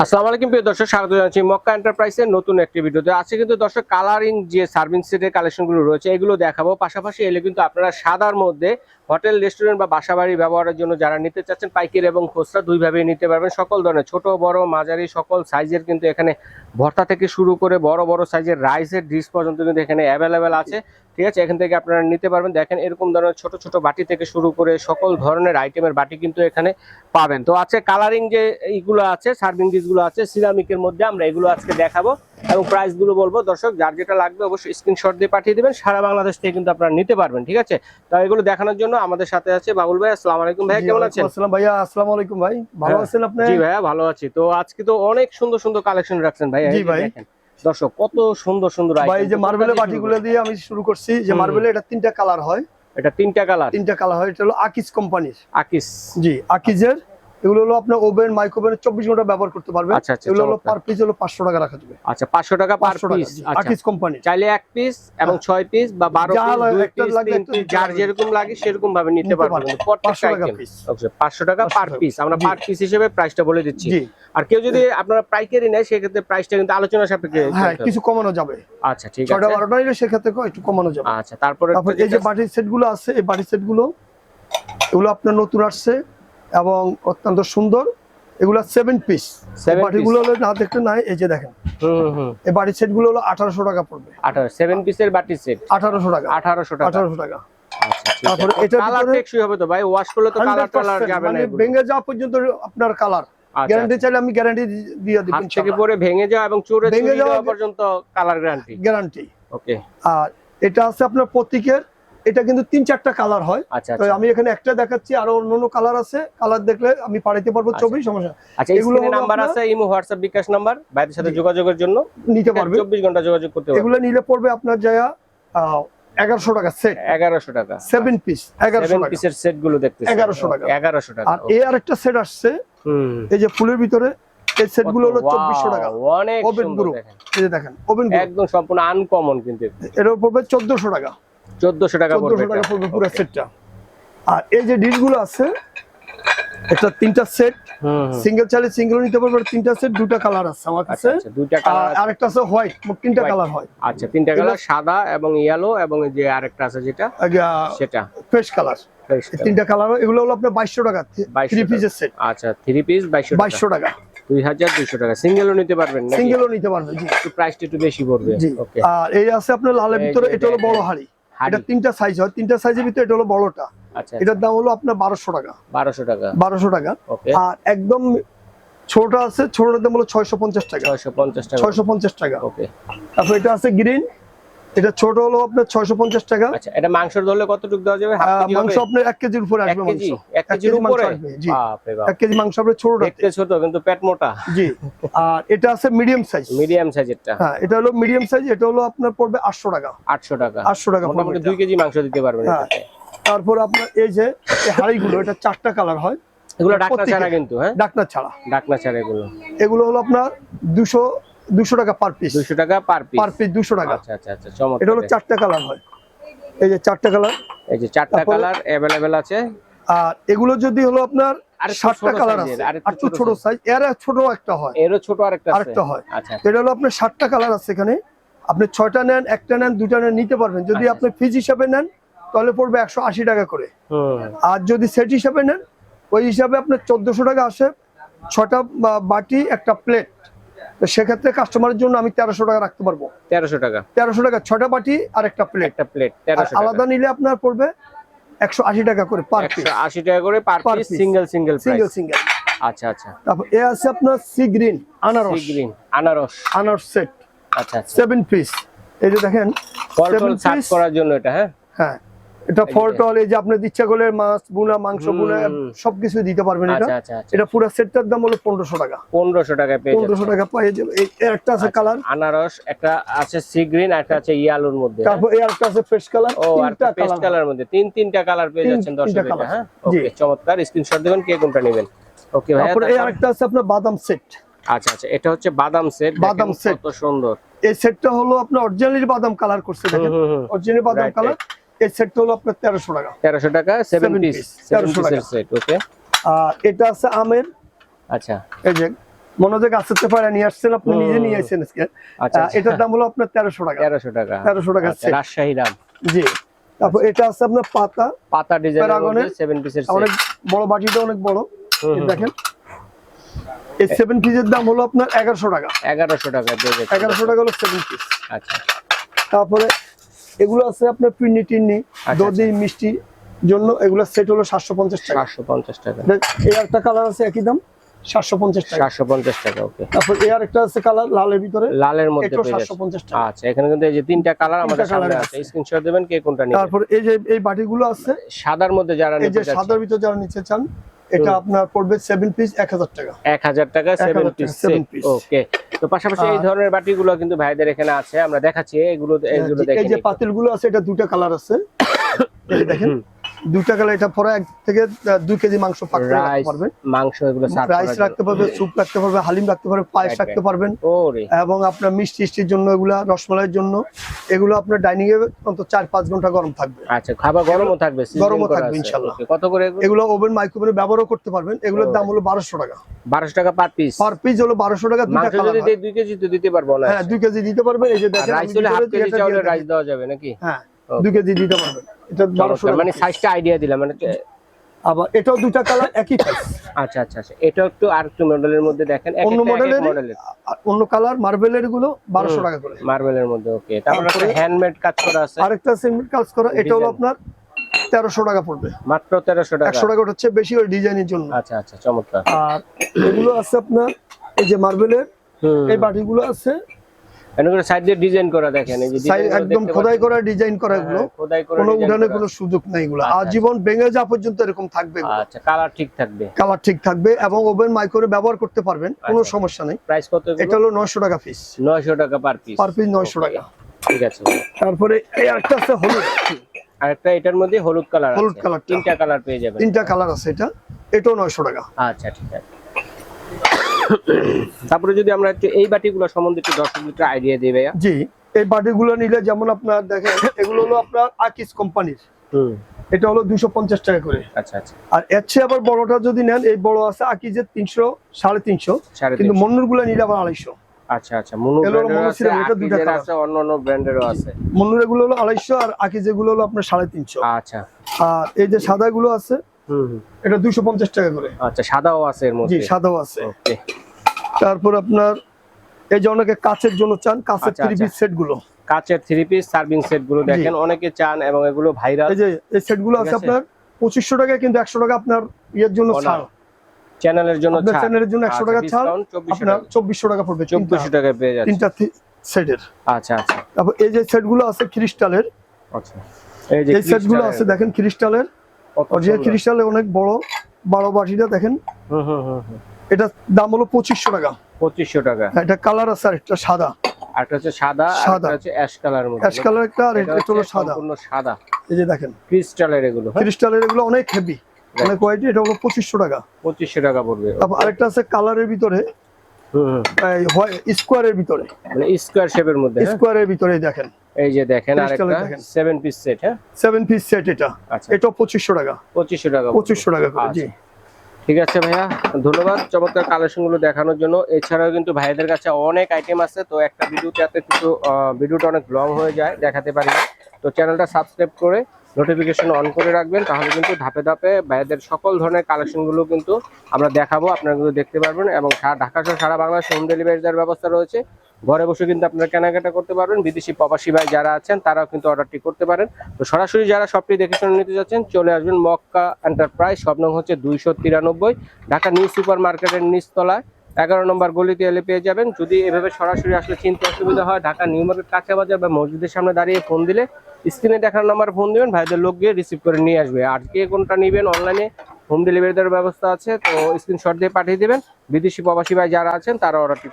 আসসালামু আলাইকুম প্রিয় দর্শক, স্বাগত জানাচ্ছি মক্কা এন্টারপ্রাইজের নতুন একটি ভিডিওতে। আজকে কিন্তু দর্শক কালারিং যে সার্ভিং সেটের কালেকশনগুলো রয়েছে, এগুলো দেখাবো। পাশাপাশি এলে কিন্তু আপনারা সাদার মধ্যে হোটেল, রেস্টুরেন্ট বা বাসাবাড়ি ব্যবহারের জন্য যারা নিতে চাচ্ছেন, পাইকারি এবং খুচরা দুইভাবেই নিতে পারবেন। সকল ধরনের ছোট, বড়, মাঝারি, সকল সাইজের কিন্তু এখানে ভর্তা থেকে শুরু করে বড় বড় সাইজের রাইসের ডিশ পর্যন্ত কিন্তু এখানে অ্যাভেলেবেল আছে। ঠিক আছে, এখান থেকে আপনারা নিতে পারবেন। দেখেন এরকম ধরনের ছোট ছোট বাটি থেকে শুরু করে সকল ধরনের আইটেমের বাটি কিন্তু এখানে পাবেন। তো আছে কালারিং যে এইগুলো আছে সার্ভিং ডিশগুলো আছে সিরামিকের মধ্যে আমরা এগুলো আজকে দেখাবো। এবং প্রাইসগুলো বলব দর্শক যার যেটা লাগবে অবশ্যই স্ক্রিনশট দিয়ে পাঠিয়ে দিবেন। সারা বাংলাদেশ থেকে কিন্তু আপনারা নিতে পারবেন ঠিক আছে? তো এগুলো দেখানোর জন্য আমাদের সাথে আছে বাবুল ভাই। আসসালামু আলাইকুম ভাই কেমন আছেন? আসসালাম ভাইয়া। আসসালামু আলাইকুম ভাই। ভালো হ্যাঁ। আছেন আপনি? জি ভাইয়া ভালো আছি। তো আজকে তো অনেক সুন্দর সুন্দর কালেকশন রাখছেন ভাই জি ভাই। দেখেন। দর্শক কত সুন্দর সুন্দর আইটেম ভাই। যে মার্বেলের বাটিগুলো দিয়ে আমি শুরু করছি। যে। মার্বেলে এটা তিনটা কালার হয়। এটা তিনটা কালার তিনটা কালার হয়। এটা হলো আকিজ কোম্পানির আকিস জি আকিজের এগুলো হলো আপনার ওভেন মাইক্রোওভেন চব্বিশ ঘণ্টা ব্যবহার করতে পারবেন। আচ্ছা আচ্ছা এগুলো হলো পার পিস হলো পাঁচশো টাকা রাখা যাবে। আচ্ছা পাঁচশো টাকা পার পিস আকিজ কোম্পানির চাইলে এক পিস এবং ছয় পিস বা বারো যার যেরকম লাগে সেরকম ভাবে নিতে পারবেন। পারবেন। কিন্তু প্রত্যেকটা 500 টাকা আইটেম piece। পাঁচশো টাকা পার পিস আমরা। পার পিস হিসেবে প্রাইসটা বলে দিচ্ছি। আর কেউ যদি আপনারা পাইকারি নেয় সেক্ষেত্রে প্রাইসটা কিন্তু আলোচনা সাপেক্ষে হ্যাঁ কিছু কমানো যাবে। আচ্ছা ঠিক আছে। বারোটা নিলে সেক্ষেত্রে একটু কমানো যাবে। আচ্ছা তারপরে এই যে বাটির সেটগুলো আছে এই বাটির সেটগুলো এগুলো আপনার নতুন আসছে। এবং অত্যন্ত সুন্দর। এগুলো সেভেন পিস বাটিগুলো হলো না দেখতে নাই এই যে দেখেন। হুম হুম এই বাটির সেটগুলো হলো আঠারোশো টাকা পড়বে। আঠারো সেভেন পিসের বাটি সেট আঠারোশো টাকা। আঠারোশো টাকা। আঠারোশো টাকা। আচ্ছা তারপরে কালার ভিতরে- টেকসই হবে তো ভাই ওয়াশ করলে তো কালার 100% যাবে না মানে ভেঙে যাওয়া পর্যন্ত আপনার কালার আচ্ছা, গ্যারান্টি চাইলে আমি গ্যারান্টি দিয়ে দিব হাত থেকে পরে ভেঙে যাওয়া এবং চোরে ভেঙে যাওয়া- যাওয়া পর্যন্ত কালার গ্যারান্টি গ্যারান্টি ওকে আর এটা আছে আপনার প্রতীকের। এটা কিন্তু তিন চারটা কালার হয়। আচ্ছা তো আচ্ছা। আমি এখানে একটা দেখাচ্ছি আরও অন্য কালার আছে। কালার দেখলে আমি পাঠাইতে পারব চব্বিশ ছবি সমস্যা আচ্ছা এগুলো নাম্বার আছে ইমো হোয়াটসঅ্যাপ বিকাশ নাম্বার বাইরের সাথে যোগাযোগের জন্য। নিতে পারবে। চব্বিশ ঘণ্টা যোগাযোগ করতে পারবে। এগুলো নিলে পড়বে আপনার যায়া এগারোশো টাকা সেট এগারোশো টাকা। সেভেন পিস এগারোশো পিসের সেটগুলো দেখতে 1100 টাকা। এগারোশো টাকা আর এই আরেকটা সেট আসছে হুম। এই যে ফুলের ভিতরে এই সেটগুলো হলো চব্বিশশো টাকা। অনেক Oven সুন্দর এই যে দেখেন ওভেন একদম সম্পূর্ণ আনকমন কিন্তু পড়বে চোদ্দশো টাকা। চোদ্দশো টাকা পড়বে চোদ্দশো টাকা এটা। পড়বে পুরো সেটটা আর এই যে ডিশগুলো আছে এটা তিনটা সেট। সিঙ্গেল চাইলে সিঙ্গেল নিতে পারবে তিনটা সেট দুটা কালার আছে আমার আচ্ছা কাছে। আচ্ছা আর কালার আরেকটা আছে হোয়াইট মোট তিনটা কালার হয়। আচ্ছা তিনটা কালার সাদা এবং ইয়েলো এবং যে আরেকটা আছে যেটা সেটা। Fresh colour. তিনটা কালার এগুলো হলো আপনার বাইশশো টাকা 2200 থ্রি পিসের সেট আচ্ছা থ্রি পিস বাইশশো বাইশশো টাকা। দুই হাজার দুইশো টাকা। সিঙ্গেলও নিতে পারবেন নাকি? সিঙ্গেলও নিতে পারবে জি। একটু প্রাইসটা একটু বেশি পড়বে। ওকে আর এই আছে আপনার লালের ভিতরে এটা হলো বড় হাড়ি। এটা তিনটা সাইজ হয়। তিনটা সাইজের ভিতরে এটা হলো বড়টা। আচ্ছা এটার দাম হলো আপনার বারোশো টাকা। বারোশো টাকা। বারোশো টাকা। আর একদম ছোটটা আছে ছোটটার দাম হলো ছয়শো পঞ্চাশ টাকা। ছয়শো পঞ্চাশ টাকা। ছয়শো পঞ্চাশ টাকা। ওকে। তারপর এটা আছে গ্রিন এটা ছোট হলো আপনার ছয়শো পঞ্চাশ টাকা। আচ্ছা এটা মাংসের ধরলে কতটুকু দেওয়া যাবে? মাংস আপনার এক কেজির উপরে আসবে মাংস। কেজি কেজির মাংস উপরে? জি। বাপরে কেজি মাংস হবে ছোট। দেখতে ছোট কিন্তু পেট মোটা। জি। আর এটা আছে মিডিয়াম সাইজ। মিডিয়াম সাইজেরটা। হ্যাঁ এটা হলো মিডিয়াম সাইজ এটা হলো আপনার পড়বে আটশো টাকা। আটশো টাকা। আটশো টাকা মোটামুটি এটা। দুই কেজি মাংস দিতে পারবেন হ্যাঁ। তারপর আপনার এই যে হাড়িগুলো এটা চারটা কালার হয়। এগুলো ডাকনা। ছাড়া কিন্তু হ্যাঁ? ডাকনা ছাড়া। ডাকনা ছাড়া এগুলো। এগুলো হলো আপনার দুশো দুশো টাকা পার পিস দুইশো টাকা পার পিস পার পিস দুশো টাকা। আচ্ছা আচ্ছা আচ্ছা এটা হলো চারটা কালার হয়। এই যে চারটা কালার এই যে চারটা কালার অ্যাভেলেবেল আছে। আর এগুলো যদি হলো আপনার সাতটা কালার আছে। আর একটু ছোট সাইজ এর ছোট একটা হয়। এরও ছোট আরেকটা আছে। আরেকটা হয়। আচ্ছা এটা হলো আপনার সাতটা কালার আছে এখানে। আপনি ছয়টা নেন একটা নেন দুটা নেন নিতে পারবেন। যদি আচ্ছা। আপনি ফিজ হিসাবে নেন তাহলে পড়বে একশো আশি টাকা করে। আর যদি সেট হিসাবে নেন ওই হিসাবে আপনার চোদ্দশো টাকা আসে। ছটা বাটি একটা প্লেট তো সেক্ষেত্রে কাস্টমারের জন্য আমি তেরোশো টাকা রাখতে পারব। তেরোশো টাকা। তেরোশো টাকা ছটা বাটি আর একটা প্লেট একটা প্লেট আলাদা নিলে আপনার পড়বে একশো আশি টাকা করে পার পিস আশি টাকা করে per piece single single single single আচ্ছা আচ্ছা। তারপর এ আছে আপনার সি গ্রিন আনারস। গ্রিন আনারস। আনারস সেট আচ্ছা আচ্ছা। সেভেন পিস এই যে দেখেন। করার জন্য এটা হ্যাঁ? হ্যাঁ। এটা এই যে- ফল টল এই যে আপনার ইচ্ছা করলে মাছ বুনা মাংস বুনা সবকিছু দিতে পারবেন এটা। আচ্ছা আচ্ছা আচ্ছা। এটা পুরো সেটটার দাম হলো পনেরোশো টাকা। পনেরোশো টাকা পেয়ে পনেরোশো টাকা পাই যাবে। একটা আছে কালার। আনারস একটা আছে সি গ্রিন একটা আছে ইয়ালোর মধ্যে? তারপর এই একটা আছে ফ্রেশ কালার। ও তিনটা পেস্ট কালার। মধ্যে। তিন তিনটা কালার পেয়ে যাচ্ছেন দর্শক এটা। হ্যাঁ। ওকে চমৎকার। স্ক্রিনশট দিবেন কে কোনটা নেবেন। ওকে ভাই তারপর এই আরেকটা আছে আপনার বাদাম সেট। আচ্ছা আচ্ছা এটা হচ্ছে বাদাম সেট। বাদাম সেট। কত সুন্দর। এই সেটটা হলো আপনার অরিজিনালি বাদাম কালার করছে দেখেন। অরিজিনালি বাদাম কালার। এই সেটটা হলো আপনার তেরোশো টাকা। তেরোশো টাকা seven Seven piece piece, seven 1300 পিসের টাকা। সেট ওকে আর এটা আছে আমের। আচ্ছা। এই যে মনে হয় নিয়ে আসছেন আপনি নিজে নিয়ে আসছেন আজকে। আচ্ছা এটার দাম হলো আপনার তেরোশো টাকা। তেরোশো টাকা। 1300 টাকা আচ্ছা। রাজশাহী জি। তারপর এটা আছে আপনার পাতা। পাতা ডিজাইনের সেভেন পিসের অনেক বড় বাটিটা অনেক বড়। দেখেন। এই সেভেন পিসের দাম হলো আপনার এগারোশো টাকা। এগারোশো টাকা এগারোশো টাকা হলো সেভেন পিস আচ্ছা। তারপরে এগুলো আছে আপনার পিন্নি টিন্নি আচ্ছা, দধি মিষ্টি জন্য এগুলো সেট হলো সাতশো পঞ্চাশ টাকা। সাতশো পঞ্চাশ টাকা। এই একটা কালার আছে একই দাম সাতশো পঞ্চাশ টাকা। সাতশো পঞ্চাশ টাকা ওকে। তারপর এই আর একটা আছে কালার লালের ভিতরে লালের মধ্যে সাতশো পঞ্চাশ টাকা। আচ্ছা এখানে কিন্তু এই যে তিনটা কালার আমাদের সামনে আছে। স্ক্রিনশট দেবেন কে কোনটা নেবেন তারপর এই যে এই বাটিগুলো আছে সাদার মধ্যে যারা সাদার ভিতরে যারা নিতে চান এটা আপনার পড়বে 7 পিস এক হাজার টাকা। এক হাজার টাকা 7 পিস ওকে তো পাশাপাশি এই ধরনের বাটিগুলো কিন্তু ভাইদের এখানে আছে আমরা দেখাচ্ছি এগুলো এগুলো এই যে পাতিলগুলো পাতিলগুলো আছে এটা দুটো কালার আছে। দেখেন। দুটা কালার এটা পরে এক থেকে দুই কেজি মাংস পাক রাখতে রাইস পারবেন। মাংস এগুলো রাইস রাখতে পারবে স্যুপ রাখতে পারবে হালিম রাখতে পারবে পায়েস রাখতে পারবেন। এবং আপনার মিষ্টি টিষ্টির জন্য এগুলা রসমালাইয়ের জন্য এগুলো আপনার ডাইনিং এ অন্তত চার পাঁচ ঘণ্টা গরম থাকবে। আচ্ছা খাবার গরমও থাকবে গরমও থাকবে। কত করে এগুলো? ওভেন মাইক্রোওভেনে ব্যবহারও করতে পারবেন। এগুলোর দাম হলো বারোশো টাকা। বারোশো টাকা পার পিস পার পিস হলো বারোশো টাকা কালার যদি দুই কেজি তো দিতে পারব না হ্যাঁ কেজি দিতে পারবেন। এই যে দেখেন রাইস হলে হাফ কেজি চাউলের রাইস দেওয়া যাবে নাকি? হ্যাঁ। Okay. দুই কেজি দিতে পারবেন। এটা বারোশো চমৎকার, মানে সাইজটা আইডিয়া দিলাম মানে আবার এটাও দুটা কালার একই প্রাইস আচ্ছা আচ্ছা আচ্ছা। এটা একটু আর একটু মডেলের মধ্যে দেখেন অন্য একটা মডেলের অন্য কালার মার্বেলেরগুলো বারোশো টাকা করে। মার্বেলের মধ্যে ওকে তারপর তারপরে- হ্যান্ডমেড কাজ করা আছে। আরেকটা সিমেন্ট কাজ করা এটা হলো আপনার তেরোশো টাকা পড়বে। মাত্র তেরোশো টাকা। একশো টাকা ওটা হচ্ছে বেশি ওই ডিজাইনের জন্য। আচ্ছা আচ্ছা চমৎকার। আর এগুলো আছে আপনার এই যে মার্বেলের এই বাটিগুলো আছে সাইড দিয়ে ডিজাইন করা দেখেন এই যে সাই- design গুলো একদম খোদাই করা ডিজাইন করা এগুলো। হ্যাঁ, খোদাই করে কোনো কোনো সুযোগ নেই এগুলো। আচ্ছা, আজীবন ভেঙে যাওয়া পর্যন্ত এরকম থাকবে আচ্ছা কালার ঠিক থাকবে। কালার ঠিক থাকবে এবং ওভেন মাইক্রোওয়েভ ব্যবহার করতে পারবেন কোনো আচ্ছা। সমস্যা নেই। প্রাইস কত এটা হলো নয়শো টাকা পিস নয়শো টাকা পার পিস পার পিস নয়শো টাকা। ঠিক আছে তারপরে এই একটা আছে হলুদ। আর একটা এটার মধ্যে হলুদ কালার হলুদ আছে। কালারটা। তিনটা কালার পেয়ে যাবেন। তিনটা কালার আছে এটা। এটাও নয়শো টাকা। আচ্ছা ঠিক আছে। তারপরে যদি আমরা একটু এই বাটিগুলো সম্বন্ধে একটু দর্শক একটা আইডিয়া দিই ভাইয়া। জি এই বাটিগুলো নিলে যেমন আপনার দেখেন এগুলো হলো আপনার আকিস কোম্পানির হুম। এটা হলো দুশো পঞ্চাশ টাকা করে। আচ্ছা আচ্ছা। আর এর চেয়ে আবার বড়টা যদি নেন এই বড় আছে আকিজের তিনশো সাড়ে তিনশো। কিন্তু। মন্নুরগুলো নিলে আবার আড়াইশো। আচ্ছা আচ্ছা। আছে সিরাম, এটা দুইটা আকিজের colour। আছে অন্য অন্য ব্র্যান্ডেরও আছে। মন্নুর এগুলো হলো আড়াইশো আর আকিজ এগুলো হলো আপনার সাড়ে তিনশো। আচ্ছা। আর এই যে সাদা গুলো আছে এটা দুশো পঞ্চাশ টাকা করে। আচ্ছা সাদাও আছে এর মধ্যে। সাদাও আছে। তারপর আপনার এই যে অনেকে কাচের জন্য চান কাচের আচ্ছা, থ্রি আচ্ছা। পিস সেটগুলো। কাচের থ্রি পিস সার্ভিং সেটগুলো দেখেন অনেকে চান এবং এগুলো ভাইরাল এই যে এই সেটগুলো আছে। আপনার পঁচিশশো টাকা কিন্তু একশো টাকা আপনার ইয়ের জন্য ছাড়। চ্যানেলের জন্য ছাড়। চ্যানেলের জন্য একশো আচ্ছা, টাকা ছাড় আপনার। চব্বিশশো টাকা পড়বে চব্বিশশো টাকা পেয়ে যাচ্ছে। তিনটা সেটের আচ্ছা আচ্ছা। তারপর এই যে সেটগুলো আছে ক্রিস্টালের আচ্ছা। এই যে এই সেটগুলো আছে দেখেন ক্রিস্টালের অরিজিনাল সুন্দর। অনেক বড় বারো বাটিটা দেখেন। হুম হুম হুম হুম। এটা দাম হলো পঁচিশশো টাকা। পঁচিশশো টাকা। এটা কালার আছে আর একটা সাদা। একটা হচ্ছে সাদা সাদা। হচ্ছে অ্যাশ কালার মধ্যে। অ্যাশ কালার একটা আর এটা এটা হলো সাদা। সম্পূর্ণ সাদা। এই যে দেখেন। ক্রিস্টালের এগুলো হ্যাঁ? ক্রিস্টালের এগুলো অনেক হেভি অনেক কোয়ালিটি এটা হলো পঁচিশশো টাকা। পঁচিশশো টাকা পড়বে। তারপর আরেকটা আছে কালারের ভিতরে। হুম। স্কোয়ারের ভিতরে। মানে স্কোয়ার শেপের মধ্যে হ্যাঁ? স্কোয়ারের ভিতরে দেখেন। এই যে দেখেন আর Crystal একটা দেখেন। সেভেন পিস সেট হ্যাঁ? সেভেন পিস সেট এটা। আচ্ছা। এটাও পঁচিশশো টাকা। পঁচিশশো টাকা পড়বে। পঁচিশশো টাকা করে জি। আচ্ছা। ঠিক আছে ভাইয়া ধন্যবাদ চমৎকার কালেকশনগুলো দেখানোর জন্য। এছাড়াও কিন্তু ভাইদের কাছে অনেক আইটেম আছে তো একটা ভিডিওতে এত কিছু ভিডিওটা অনেক লং হয়ে যায় দেখাতে পারি না। তো চ্যানেলটা সাবস্ক্রাইব করে নোটিফিকেশন অন করে রাখবেন তাহলে কিন্তু ধাপে ধাপে ভাইদের সকল ধরনের কালেকশনগুলো কিন্তু আমরা দেখাবো আপনারা কিন্তু দেখতে পারবেন। এবং ঢাকা সহ সারা বাংলাদেশ হোম ডেলিভারি দেওয়ার ব্যবস্থা রয়েছে। ঘরে বসে কিন্তু আপনারা কেনাকাটা করতে পারবেন। বিদেশি প্রবাসী ভাই যারা আছেন, তারাও কিন্তু অর্ডারটি করতে পারেন। তো সরাসরি যারা শপটি দেখে শুনে নিতে যাচ্ছেন, চলে আসবেন মক্কা এন্টারপ্রাইজ সব নং হচ্ছে দুইশো তিরানব্বই, ঢাকা নিউ সুপার মার্কেটের নিচতলায়। এগারো নম্বর গলিতে এলে পেয়ে যাবেন। যদি এভাবে সরাসরি আসলে চিনতে অসুবিধা হয়, ঢাকা নিউ মার্কেট কাঁচা বাজার বা মসজিদের সামনে দাঁড়িয়ে ফোন দিলে স্ক্রিনে দেখার নাম্বার ফোন দেবেন, ভাইদের লোক গিয়ে রিসিভ করে নিয়ে আসবে। আর কে কোনটা নেবেন অনলাইনে হোম ডেলিভারি দেওয়ার ব্যবস্থা আছে, তো স্ক্রিনশট দিয়ে পাঠিয়ে দেবেন। বিদেশি প্রবাসী ভাই যারা আছেন, তারা অর্ডারটি